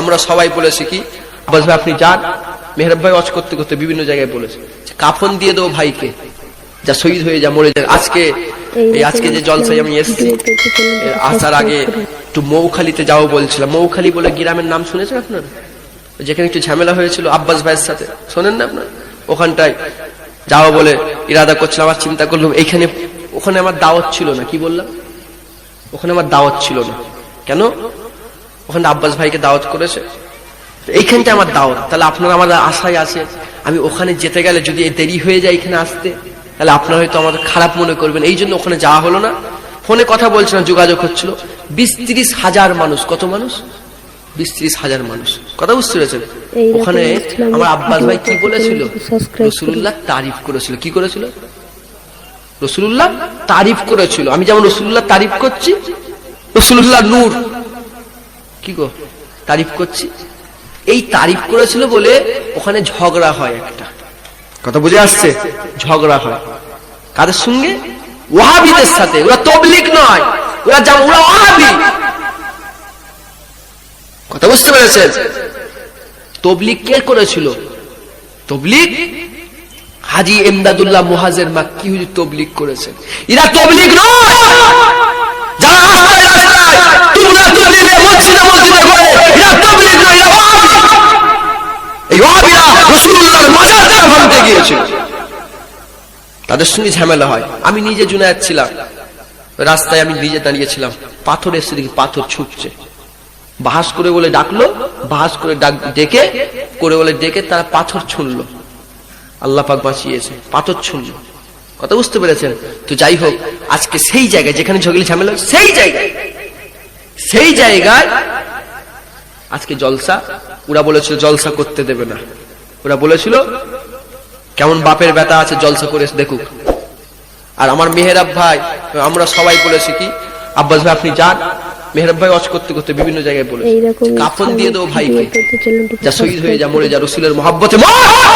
আমরা সবাই বলেছি কি? আব্বাস ভাই আপনি যান। মেহরাব ভাই অজ করতে করতে বিভিন্ন জায়গায় বলেছে কাফন দিয়ে দেবো ভাইকে যা শহীদ হয়ে যা মরে যায়। আজকে এই আজকে যে জলসায় আমি এসেছি আসার আগে একটু মৌখালিতে যাও বলছিলাম। মৌখালি বলে গ্রামের নাম শুনেছেন আপনারা? যেখানে একটু ঝামেলা হয়েছিল আব্বাস ভাইয়ের সাথে। শোনেন না আপনার? ওখানটায় যাও বলে ইরাদা করছিলাম আমার চিন্তা করলাম এইখানে ওখানে আমার দাওয়াত ছিল না। কি বললাম? ওখানে আমার দাওয়াত ছিল না। কেন? ওখানে আব্বাস ভাইকে দাওয়াত করেছে। এইখানটা আমার দাওয়াত। তাহলে আপনারা আমার আশায় আছে। আমি ওখানে যেতে গেলে যদি দেরি হয়ে যায় এখানে আসতে তাহলে আপনারা হয়তো আমাদের খারাপ মনে করবেন। এই জন্য ওখানে যাওয়া হলো না। ফোনে কথা বলছিলাম যোগাযোগ হচ্ছিল। বিশ তিরিশ হাজার মানুষ। কত মানুষ? বিশ ত্রিশ হাজার মানুষ। কথা বুঝতে পেরেছেন? ওখানে আমার আব্বাস ভাই কি বলেছিল? রসুল্লাহ তারিফ করেছিল। কি করেছিল? রসুল্লাহ তারিফ করেছিল। আমি যেমন রসুল্লাহ তারিফ করছি রসুল্লাহ নূর। কি গো? তারিফ করছি। এই তারিফ করেছিল বলে ওখানে ঝগড়া হয় একটা। কথা বুঝে আসছে। ঝগড়া হয়। কাদের সঙ্গে? ওয়াহাবিদের সাথে। ওরা তবলিক নয়। ওরা যেমন ওরা ওয়াহাবি। কথা বুঝতে পেরেছেন তবলিক কে করেছিল? তবলিক হাজি এমদাদুল্লাহ মুহাজের মা কি তবলিক করেছেন? এরা তবলিক নয়! তাদের সঙ্গে ঝামেলা হয় আমি নিজে জুনায়েত ছিলাম। রাস্তায় আমি নিজে দাঁড়িয়েছিলাম পাথর এসে দেখি পাথর ছুটছে বাহাস করে বলে ডাকলো, বাহাস করে ডাক ডেকে করে বলে ডেকে, তারা পাথর ছুনলো আল্লাহ পাক বাঁচিয়েছে পাথর ছুনলো কথা বুঝতে পেরেছেন? তো যাই হোক, আজকে সেই জায়গায় যেখানে ঝগলি ঝামেলা সেই জায়গায়। সেই জায়গায় আজকে জলসা ওরা বলেছিল জলসা করতে দেবে না। ওরা বলেছিল কেমন বাপের ব্যথা আছে জলসা করে দেখুক। আর আমার মেহেরাব ভাই আমরা সবাই বলেছি কি আব্বাস ভাই আপনি যান। মেহেরাব ভাই অজ করতে করতে বিভিন্ন জায়গায় বলে কাফন দিয়ে দেবো ভাইকে। চ্যানেলটিকে যা শহীদ হয়ে যা মরে যা রসুলের মহাব্বতে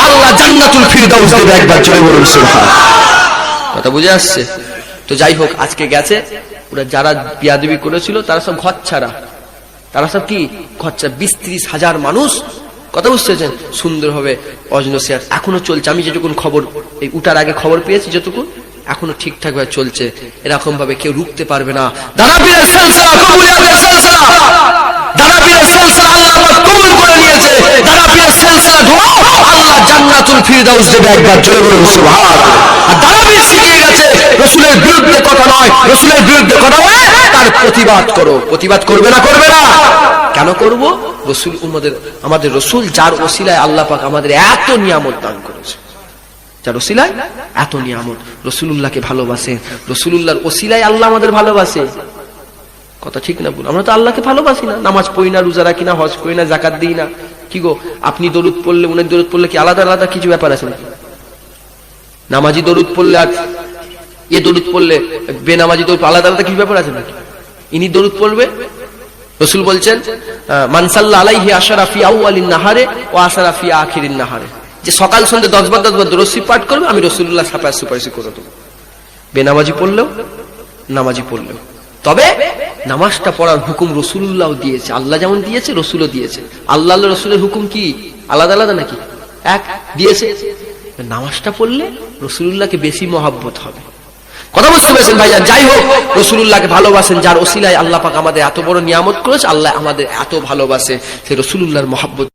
আল্লাহ জান্নাতুল ফিরদাউস দেবে একবার জোরে বলুন সুবহান। কথা বুঝে আসছে? তো যাই হোক আজকে গেছে। ওরা যারা বিয়াদবি করেছিল, তারা সব ঘর ছাড়া তারা সব কি? ঘর ছাড়া বিশ ত্রিশ হাজার মানুষ। কথা বুঝতে পেরেছেন? সুন্দর হবে। অজনসিয়ার এখনও চলছে। আমি যেটুকুন খবর, এই উঠার আগে খবর পেয়েছি যেটুকুন এখনও ঠিকঠাক ভাবে চলছে। এরকম ভাবে কেউ রুখতে পারবে না। দাদা পীরের সিলসিলা কবুলিয়াতের সিলসিলা সিলসিলা আল্লাহ কবুল করে নিয়েছে। সিলসিলা আল্লাহ জান্নাতুল ফিরদাউস দেবে একবার। জোরে সুবহান আর দাদা পীর শিখিয়ে গেছে রসুলের বিরুদ্ধে কথা নয় রসুলের বিরুদ্ধে কথা নয় তার প্রতিবাদ করো। প্রতিবাদ করবে না করবে না। কেন করব? রসুল আমাদের আমাদের রসুল যার ওসিলায় আল্লাহ পাক আমাদের এত নিয়ামত দান করেছে। যার ওসিলায়? এত নিয়ামত। রসুলুল্লাহকে ভালোবাসে। রসুলুল্লাহর ওসিলায় আল্লাহ আমাদের ভালোবাসে। কথা ঠিক না বল আমরা তো আল্লাহকে ভালোবাসি না। নামাজ পড়ি না রোজা রাখি না হজ করি না জাকাত দিই না। কি গো? আপনি দরুদ পড়লে উনি দরুদ পড়লে কি আলাদা আলাদা কিছু ব্যাপার আছে নাকি? নামাজি দরুদ পড়লে আর এ দরুদ পড়লে বেনামাজি দরুদ আলাদা আলাদা কিছু ব্যাপার আছে নাকি? ইনি দরুদ পড়বে? রসুল বলছেন মানসাল্লা আলাইহি আশারাফি আউয়ালিন নাহারে ও আশারাফি আখিরিন নাহারে। যে সকাল সন্ধ্যে দশ বার দশ বার দরসি পাঠ করবে, আমি রসুল্লাহ সাফায় সুপারিশ করে দেবো। বেনামাজি পড়লেও, নামাজি পড়লেও। তবে নামাজটা পড়ার হুকুম রসুল্লাহ দিয়েছে, আল্লাহ যেমন দিয়েছে, রসুলও দিয়েছে। আল্লাহ আল্লাহ রসুলের হুকুম কি? আলাদা আলাদা নাকি? এক, দিয়েছে। নামাজটা পড়লে রসুল্লাহকে বেশি মহাব্বত হবে। কথা বুঝতে পেরেছেন ভাইজান? যাই হোক রসুল্লাহকে ভালোবাসেন, যার ওসিলায় আল্লাহ পাক আমাদের এত বড় নিয়ামত করেছে, আল্লাহ আমাদের এত ভালোবাসে সেই রসুল্লাহর মহাব্বত